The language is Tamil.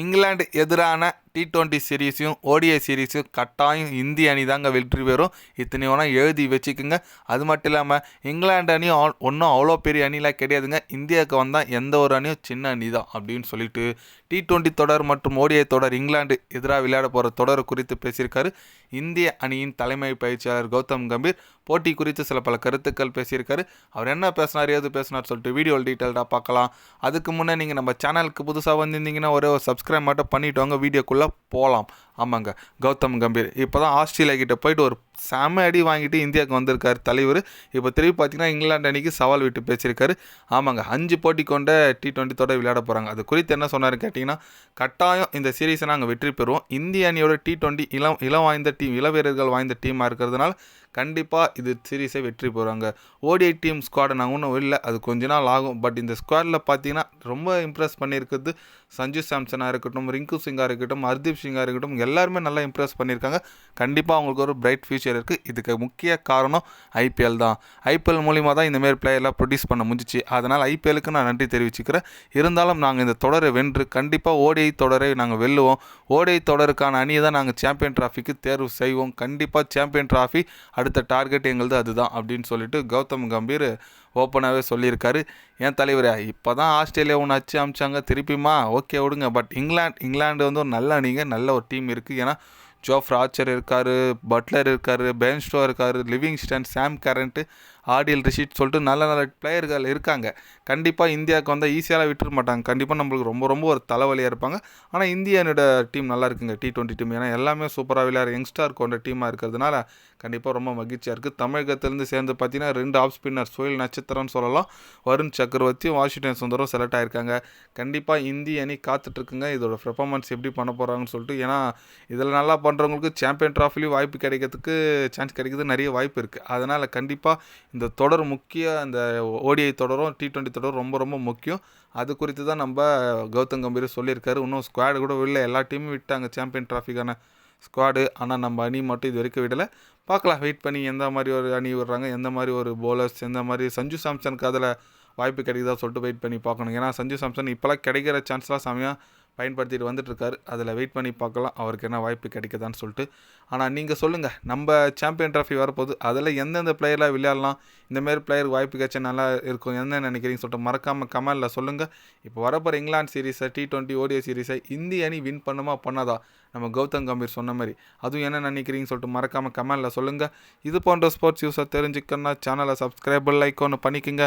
இங்கிலாந்து எதிரான டி ட்வெண்ட்டி சீரீஸையும் ஓடிஐ சீரீஸையும் கட்டாயம் இந்திய அணி தாங்க வெற்றி பெறும். இத்தனை வேணால் எழுதி வச்சுக்கோங்க. அது மட்டும் இல்லாமல் இங்கிலாந்து அணி ஒன்றும் அவ்வளோ பெரிய அணிலாம் கிடையாதுங்க. இந்தியாவுக்கு வந்தால் எந்த ஒரு அணியும் சின்ன அணி தான் அப்படின்னு சொல்லிட்டு டி டுவெண்ட்டி தொடர் மற்றும் ஓடிஐ தொடர் இங்கிலாந்து எதிராக விளையாட போகிற தொடர் குறித்து பேசியிருக்காரு. இந்திய அணியின் தலைமை பயிற்சியாளர் கௌதம் கம்பீர். போட்டி குறித்து சில பல கருத்துக்கள் பேசியிருக்காரு. அவர் என்ன பேசினார் ஏது பேசினார் சொல்லிட்டு வீடியோ டீட்டெயில்டாக பார்க்கலாம். அதுக்கு முன்னே நீங்கள் நம்ம சேனலுக்கு புதுசாக வந்திருந்தீங்கன்னா ஒரே ஒரு சப்ஸ்கிரைப் மட்டும் பண்ணிட்டு வாங்க வீடியோக்குள்ளே போகலாம் ஆமாங்க கௌதம் கம்பீர். இப்போ தான் ஆஸ்திரேலியா கிட்டே போயிட்டு ஒரு செம அடி வாங்கிட்டு இந்தியாவுக்கு வந்திருக்காரு தலைவர். இப்போ திரும்பி பார்த்தீங்கன்னா இங்கிலாந்து அணிக்கு சவால் விட்டு பேசியிருக்காரு. ஆமாங்க அஞ்சு போட்டி கொண்ட டி டுவெண்ட்டி தொடர் விளையாட போகிறாங்க அது குறித்து என்ன சொன்னார் கேட்டிங்கன்னா கட்டாயம் இந்த சீரீஸை நாங்கள் வெற்றி பெறுவோம். இந்திய அணியோட டி டுவெண்ட்டி இளம் இளம் வாய்ந்த டீம் இளவீரர்கள் வாய்ந்த டீமாக இருக்கிறதுனால கண்டிப்பாக இது சீரீஸை வெற்றி பெறுவாங்க. ஓடிஐ டீம் ஸ்குவாடை நாங்கள் ஒன்றும் இல்லை அது கொஞ்ச நாள் ஆகும். பட் இந்த ஸ்குவாடில் பார்த்தீங்கன்னா ரொம்ப இம்ப்ரெஸ் பண்ணியிருக்கிறது சஞ்சு சாம்சனாக இருக்கட்டும் ரிங்கு சிங்காக இருக்கட்டும் ஹர்தீப் சிங்காக இருக்கட்டும் எல்லாருமே நல்லா இம்ப்ரெஸ் பண்ணியிருக்காங்க. கண்டிப்பாக அவங்களுக்கு ஒரு பிரைட் ஃபியூச்சர் இருக்குது இதுக்கு முக்கிய காரணம் ஐபிஎல் தான். ஐபிஎல் மூலிமா தான் இந்தமாரி பிளேயர்லாம் ப்ரொடியூஸ் பண்ண முடிஞ்சிச்சு. அதனால் ஐபிஎலுக்கு நான் நன்றி தெரிவிச்சுக்கிறேன். இருந்தாலும் நாங்கள் இந்த தொடரை வென்று கண்டிப்பாக ஓடிஐ தொடரை நாங்கள் வெல்லுவோம். ஓடிஐ தொடருக்கான அணியை தான் நாங்கள் சாம்பியன் ட்ராஃபிக்கு தேர்வு செய்வோம். கண்டிப்பாக சாம்பியன் ட்ராஃபி அடுத்த டார்கெட் எங்களுது அதுதான் அப்படின்னு சொல்லிட்டு கௌதம் கம்பீர் ஓப்பனாகவே சொல்லியிருக்காரு. ஏன் தலைவர் இப்போ தான் ஆஸ்திரேலியா ஒன்று அச்சு அமிச்சாங்க திருப்பியுமா ஓகே விடுங்க. பட் இங்கிலாந்து இங்கிலாந்து வந்து ஒரு நல்ல அணிங்க நல்ல ஒரு டீம் இருக்குது ஏன்னா ஜோஃப் ராச்சர் இருக்கார் பட்லர் இருக்கார் பென்ஸ்டோ இருக்கார் Livingstone Sam Curran Adil Rashid சொல்லிட்டு நல்ல நல்ல பிளேயர்கள் இருக்காங்க. கண்டிப்பாக இந்தியாவுக்கு வந்தால் ஈஸியாக விட்டுற மாட்டாங்க. கண்டிப்பாக நம்மளுக்கு ரொம்ப ரொம்ப ஒரு தலைவலியாக இருப்பாங்க. ஆனால் இந்தியனோட டீம் நல்லா இருக்குங்க. டி ட்வெண்ட்டி டீம் ஏன்னா எல்லாமே சூப்பராக விளையாடுற யங்ஸ்டார் கொண்ட டீமாக இருக்கிறதுனால கண்டிப்பாக ரொம்ப மகிழ்ச்சியாக இருக்குது தமிழகத்திலேருந்து சேர்ந்து பார்த்தீங்கன்னா ரெண்டு ஆஃப் ஸ்பின்னர் சுயல் நட்சத்திரம்னு சொல்லலாம். வருண் சக்கரவர்த்தியும் வாஷிங்டன் சுந்தரம் செலக்ட் ஆயிருக்காங்க. கண்டிப்பாக இந்திய அணி காத்துட்ருக்குங்க. இதோட பெர்ஃபார்மன்ஸ் எப்படி பண்ண போகிறாங்கன்னு சொல்லிட்டு ஏன்னா இதில் நல்லா பண்ணுறவங்களுக்கு சாம்பியன் ட்ராஃபிலையும் வாய்ப்பு கிடைக்கிறதுக்கு சான்ஸ் கிடைக்கிறது நிறைய வாய்ப்பு இருக்குது அதனால் கண்டிப்பாக இந்த தொடர் முக்கிய அந்த ஓடிஐ தொடரும் டி டுவெண்ட்டி தொடரும் ரொம்ப ரொம்ப முக்கியம். அது குறித்து தான் நம்ம கௌதம் கம்பீர் சொல்லியிருக்காரு. இன்னும் ஸ்குவாடு கூட விடல. எல்லா டீமும் விட்டாங்க. சாம்பியன் ட்ராஃபிக்கான ஸ்குவாடு ஆனால் நம்ம அணி மட்டும் இது வரைக்கும் விடலை. பார்க்கலாம். வெயிட் பண்ணி எந்த மாதிரி ஒரு அணி விடுறாங்க எந்த மாதிரி ஒரு போலர்ஸ் எந்த மாதிரி சஞ்சு சாம்சனுக்கு அதில் வாய்ப்பு கிடைக்குதா சொல்லிட்டு வெயிட் பண்ணி பார்க்கணும். ஏன்னா சஞ்சு சாம்சன் இப்போலாம் கிடைக்கிற சான்ஸ்லாம் செமையாக பயன்படுத்திட்டு வந்துட்டுருக்காரு. அதில் வெயிட் பண்ணி பார்க்கலாம் அவருக்கு என்ன வாய்ப்பு கிடைக்குதான்னு சொல்லிட்டு. ஆனால் நீங்கள் சொல்லுங்கள் நம்ம சாம்பியன் ட்ராஃபி வரப்போகுது அதில் எந்தெந்த பிளேயர்லாம் விளையாடலாம் இந்தமாரி பிளேயர் வாய்ப்பு கிடைச்சா நல்லா இருக்கும் என்ன நினைக்கிறீங்க சொல்லிட்டு மறக்காமல் கமெண்டில் சொல்லுங்கள் இப்போ வரப்போகிற இங்கிலாந்து சீரீஸை டி டுவெண்ட்டி ஓடிஐ சீரீஸை இந்திய அணி வின் பண்ணுமா பண்ணாதா? நம்ம கௌதம் கம்பீர் சொன்ன மாதிரி. அதுவும் என்ன நினைக்கிறீங்க சொல்லிட்டு மறக்காமல் கமெண்டில் சொல்லுங்கள் இது போன்ற ஸ்போர்ட்ஸ் யூஸை தெரிஞ்சுக்கணும்னா சேனலை சப்ஸ்கிரைப் லைக் ஒன்று பண்ணிக்கோங்க.